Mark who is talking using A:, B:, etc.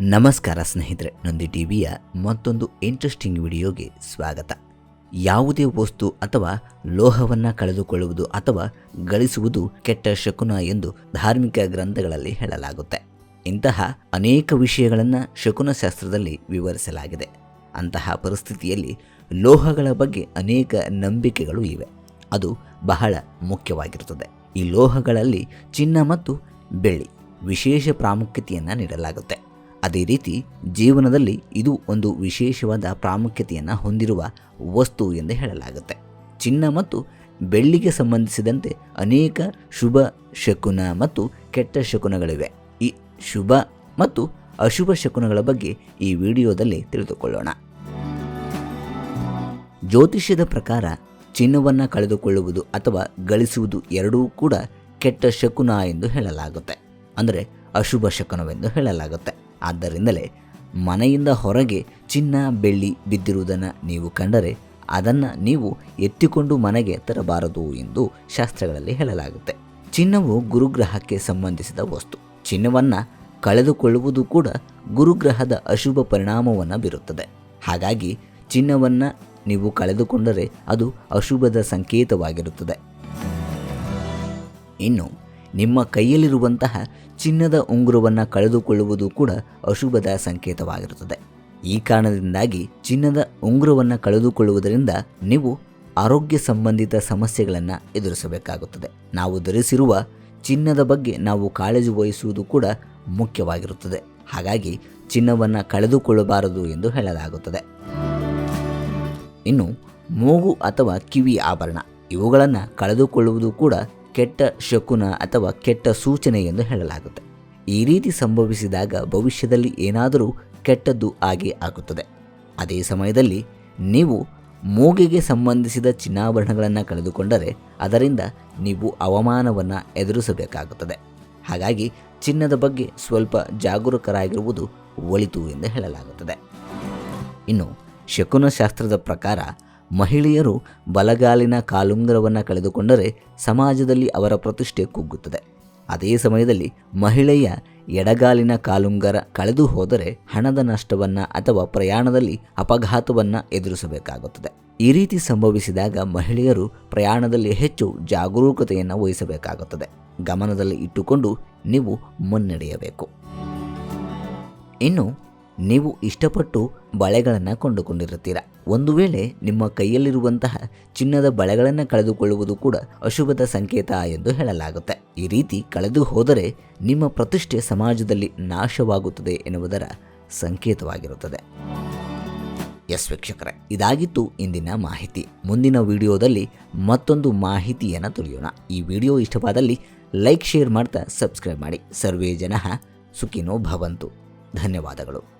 A: ನಮಸ್ಕಾರ ಸ್ನೇಹಿತರೆ, ನೊಂದಿ ಟಿವಿಯ ಮತ್ತೊಂದು ಇಂಟ್ರೆಸ್ಟಿಂಗ್ ವಿಡಿಯೋಗೆ ಸ್ವಾಗತ. ಯಾವುದೇ ವಸ್ತು ಅಥವಾ ಲೋಹವನ್ನು ಕಳೆದುಕೊಳ್ಳುವುದು ಅಥವಾ ಗಳಿಸುವುದು ಕೆಟ್ಟ ಶಕುನ ಎಂದು ಧಾರ್ಮಿಕ ಗ್ರಂಥಗಳಲ್ಲಿ ಹೇಳಲಾಗುತ್ತೆ. ಇಂತಹ ಅನೇಕ ವಿಷಯಗಳನ್ನು ಶಕುನ ಶಾಸ್ತ್ರದಲ್ಲಿ ವಿವರಿಸಲಾಗಿದೆ. ಅಂತಹ ಪರಿಸ್ಥಿತಿಯಲ್ಲಿ ಲೋಹಗಳ ಬಗ್ಗೆ ಅನೇಕ ನಂಬಿಕೆಗಳು ಇವೆ. ಅದು ಬಹಳ ಮುಖ್ಯವಾಗಿರುತ್ತದೆ. ಈ ಲೋಹಗಳಲ್ಲಿ ಚಿನ್ನ ಮತ್ತು ಬೆಳ್ಳಿ ವಿಶೇಷ ಪ್ರಾಮುಖ್ಯತೆಯನ್ನು ನೀಡಲಾಗುತ್ತೆ. ಅದೇ ರೀತಿ ಜೀವನದಲ್ಲಿ ಇದು ಒಂದು ವಿಶೇಷವಾದ ಪ್ರಾಮುಖ್ಯತೆಯನ್ನು ಹೊಂದಿರುವ ವಸ್ತು ಎಂದು ಹೇಳಲಾಗುತ್ತೆ. ಚಿನ್ನ ಮತ್ತು ಬೆಳ್ಳಿಗೆ ಸಂಬಂಧಿಸಿದಂತೆ ಅನೇಕ ಶುಭ ಶಕುನ ಮತ್ತು ಕೆಟ್ಟ ಶಕುನಗಳಿವೆ. ಈ ಶುಭ ಮತ್ತು ಅಶುಭ ಶಕುನಗಳ ಬಗ್ಗೆ ಈ ವಿಡಿಯೋದಲ್ಲಿ ತಿಳಿದುಕೊಳ್ಳೋಣ. ಜ್ಯೋತಿಷ್ಯದ ಪ್ರಕಾರ ಚಿನ್ನವನ್ನು ಕಳೆದುಕೊಳ್ಳುವುದು ಅಥವಾ ಗಳಿಸುವುದು ಎರಡೂ ಕೂಡ ಕೆಟ್ಟ ಶಕುನ ಎಂದು ಹೇಳಲಾಗುತ್ತೆ. ಅಂದರೆ ಅಶುಭ ಶಕುನವೆಂದು ಹೇಳಲಾಗುತ್ತೆ. ಆದ್ದರಿಂದಲೇ ಮನೆಯಿಂದ ಹೊರಗೆ ಚಿನ್ನ, ಬೆಳ್ಳಿ ಬಿದ್ದಿರುವುದನ್ನು ನೀವು ಕಂಡರೆ ಅದನ್ನು ನೀವು ಎತ್ತಿಕೊಂಡು ಮನೆಗೆ ತರಬಾರದು ಎಂದು ಶಾಸ್ತ್ರಗಳಲ್ಲಿ ಹೇಳಲಾಗುತ್ತೆ. ಚಿನ್ನವು ಗುರುಗ್ರಹಕ್ಕೆ ಸಂಬಂಧಿಸಿದ ವಸ್ತು. ಚಿನ್ನವನ್ನು ಕಳೆದುಕೊಳ್ಳುವುದು ಕೂಡ ಗುರುಗ್ರಹದ ಅಶುಭ ಪರಿಣಾಮವನ್ನು ಬೀರುತ್ತದೆ. ಹಾಗಾಗಿ ಚಿನ್ನವನ್ನು ನೀವು ಕಳೆದುಕೊಂಡರೆ ಅದು ಅಶುಭದ ಸಂಕೇತವಾಗಿರುತ್ತದೆ. ಇನ್ನು ನಿಮ್ಮ ಕೈಯಲ್ಲಿರುವಂತಹ ಚಿನ್ನದ ಉಂಗುರವನ್ನು ಕಳೆದುಕೊಳ್ಳುವುದು ಕೂಡ ಅಶುಭದ ಸಂಕೇತವಾಗಿರುತ್ತದೆ. ಈ ಕಾರಣದಿಂದಾಗಿ ಚಿನ್ನದ ಉಂಗುರವನ್ನು ಕಳೆದುಕೊಳ್ಳುವುದರಿಂದ ನೀವು ಆರೋಗ್ಯ ಸಂಬಂಧಿತ ಸಮಸ್ಯೆಗಳನ್ನು ಎದುರಿಸಬೇಕಾಗುತ್ತದೆ. ನಾವು ಧರಿಸಿರುವ ಚಿನ್ನದ ಬಗ್ಗೆ ನಾವು ಕಾಳಜಿ ವಹಿಸುವುದು ಕೂಡ ಮುಖ್ಯವಾಗಿರುತ್ತದೆ. ಹಾಗಾಗಿ ಚಿನ್ನವನ್ನು ಕಳೆದುಕೊಳ್ಳಬಾರದು ಎಂದು ಹೇಳಲಾಗುತ್ತದೆ. ಇನ್ನು ಮೂಗು ಅಥವಾ ಕಿವಿ ಆಭರಣ ಇವುಗಳನ್ನು ಕಳೆದುಕೊಳ್ಳುವುದು ಕೂಡ ಕೆಟ್ಟ ಶಕುನ ಅಥವಾ ಕೆಟ್ಟ ಸೂಚನೆ ಎಂದು ಹೇಳಲಾಗುತ್ತೆ. ಈ ರೀತಿ ಸಂಭವಿಸಿದಾಗ ಭವಿಷ್ಯದಲ್ಲಿ ಏನಾದರೂ ಕೆಟ್ಟದ್ದು ಆಗಿ ಆಗುತ್ತದೆ. ಅದೇ ಸಮಯದಲ್ಲಿ ನೀವು ಮೂಗಿಗೆ ಸಂಬಂಧಿಸಿದ ಚಿನ್ನಾಭರಣಗಳನ್ನು ಕಳೆದುಕೊಂಡರೆ ಅದರಿಂದ ನೀವು ಅವಮಾನವನ್ನು ಎದುರಿಸಬೇಕಾಗುತ್ತದೆ. ಹಾಗಾಗಿ ಚಿನ್ನದ ಬಗ್ಗೆ ಸ್ವಲ್ಪ ಜಾಗರೂಕರಾಗಿರುವುದು ಒಳಿತು ಎಂದು ಹೇಳಲಾಗುತ್ತದೆ. ಇನ್ನು ಶಕುನಶಾಸ್ತ್ರದ ಪ್ರಕಾರ ಮಹಿಳೆಯರು ಬಲಗಾಲಿನ ಕಾಲುಂಗರವನ್ನು ಕಳೆದುಕೊಂಡರೆ ಸಮಾಜದಲ್ಲಿ ಅವರ ಪ್ರತಿಷ್ಠೆ ಕುಗ್ಗುತ್ತದೆ. ಅದೇ ಸಮಯದಲ್ಲಿ ಮಹಿಳೆಯ ಎಡಗಾಲಿನ ಕಾಲುಂಗರ ಕಳೆದು ಹೋದರೆ ಹಣದ ನಷ್ಟವನ್ನು ಅಥವಾ ಪ್ರಯಾಣದಲ್ಲಿ ಅಪಘಾತವನ್ನು ಎದುರಿಸಬೇಕಾಗುತ್ತದೆ. ಈ ರೀತಿ ಸಂಭವಿಸಿದಾಗ ಮಹಿಳೆಯರು ಪ್ರಯಾಣದಲ್ಲಿ ಹೆಚ್ಚು ಜಾಗರೂಕತೆಯನ್ನು ವಹಿಸಬೇಕಾಗುತ್ತದೆ. ಗಮನದಲ್ಲಿ ಇಟ್ಟುಕೊಂಡು ನೀವು ಮುನ್ನಡೆಯಬೇಕು. ಇನ್ನು ನೀವು ಇಷ್ಟಪಟ್ಟು ಬಳೆಗಳನ್ನು ಕೊಂಡುಕೊಂಡಿರುತ್ತೀರ. ಒಂದು ವೇಳೆ ನಿಮ್ಮ ಕೈಯಲ್ಲಿರುವಂತಹ ಚಿನ್ನದ ಬಳೆಗಳನ್ನು ಕಳೆದುಕೊಳ್ಳುವುದು ಕೂಡ ಅಶುಭದ ಸಂಕೇತ ಎಂದು ಹೇಳಲಾಗುತ್ತೆ. ಈ ರೀತಿ ಕಳೆದು ಹೋದರೆ ನಿಮ್ಮ ಪ್ರತಿಷ್ಠೆ ಸಮಾಜದಲ್ಲಿ ನಾಶವಾಗುತ್ತದೆ ಎನ್ನುವುದರ ಸಂಕೇತವಾಗಿರುತ್ತದೆ. ಎಸ್ ವೀಕ್ಷಕರೇ, ಇದಾಗಿತ್ತು ಇಂದಿನ ಮಾಹಿತಿ. ಮುಂದಿನ ವಿಡಿಯೋದಲ್ಲಿ ಮತ್ತೊಂದು ಮಾಹಿತಿಯನ್ನು ತಿಳಿಯೋಣ. ಈ ವಿಡಿಯೋ ಇಷ್ಟವಾದಲ್ಲಿ ಲೈಕ್, ಶೇರ್ ಮಾಡ್ತಾ ಸಬ್ಸ್ಕ್ರೈಬ್ ಮಾಡಿ. ಸರ್ವೇ ಜನ ಸುಖಿನೋ ಭವಂತು. ಧನ್ಯವಾದಗಳು.